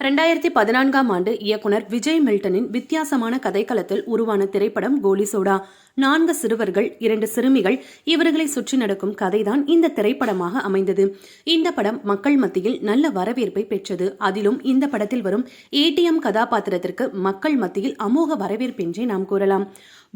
ரெண்டாயிரத்தி பதினான்காம் ஆண்டு இயக்குனர் விஜய் மில்டனின் வித்தியாசமான கதைக்களத்தில் உருவான திரைப்படம் கோலி சோடா நான்கு சிறுவர்கள் இரண்டு சிறுமிகள் இவர்களை சுற்றி நடக்கும் கதைதான் இந்த திரைப்படமாக அமைந்தது. இந்த படம் மக்கள் மத்தியில் நல்ல வரவேற்பை பெற்றது. அதிலும் இந்த படத்தில் வரும் ஏடிஎம் கதாபாத்திரத்திற்கு மக்கள் மத்தியில் அமோக வரவேற்பென்றே நாம் கூறலாம்.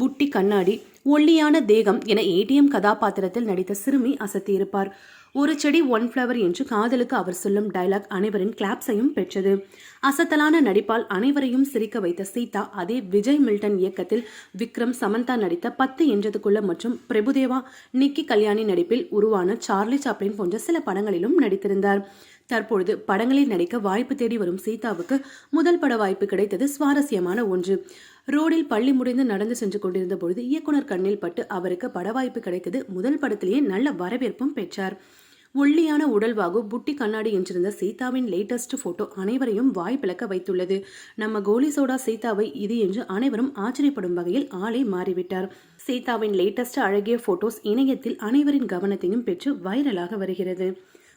புட்டி கண்ணாடி ஒல்லியான தேகம் என ஏடிஎம் கதாபாத்திரத்தில் நடித்த சிறுமி அசத்தியிருப்பார் ஒரு செடி ஒன் ஃப்ளவர் என்று காதலுக்கு அவர் சொல்லும் டயலாக் அனைவரின் கிளாப்ஸையும் பெற்றது. அசத்தலான நடிப்பால் அனைவரையும் சிரிக்க வைத்த சீதா அதே விஜய் மில்டன் இயக்கத்தில் விக்ரம் சமந்தா நடித்த பத்து என்றதுக்குள்ள மற்றும் பிரபுதேவா நிக்கி கல்யாணி நடிப்பில் உருவான சார்லி சாப்ளின் போன்ற சில படங்களிலும் நடித்திருந்தார். தற்பொழுது படங்களில் நடிக்க வாய்ப்பு தேடி வரும் சீதாவுக்கு முதல் பட வாய்ப்பு கிடைத்தது சுவாரஸ்யமான ஒன்று. ரோடில் பள்ளி முடிந்து நடந்து சென்று கொண்டிருந்த பொழுது இயக்குனர் கண்ணில் பட்டு அவருக்கு பட வாய்ப்பு கிடைத்தது முதல் படத்திலேயே நல்ல வரவேற்பும் பெற்றார். ஒல்லியான உடல்வாகு புட்டி கண்ணாடி என்றிருந்த சீதாவின் லேட்டஸ்ட் போட்டோ அனைவரையும் வாய்ப்பிழக்க வைத்துள்ளது. நம்ம கோலி சோடா சீதாவை இது என்று அனைவரும் ஆச்சரியப்படும் வகையில் ஆளே மாறிவிட்டார். சீதாவின் லேட்டஸ்ட் அழகிய போட்டோஸ் இணையத்தில் அனைவரின் கவனத்தையும் பெற்று வைரலாக வருகிறது.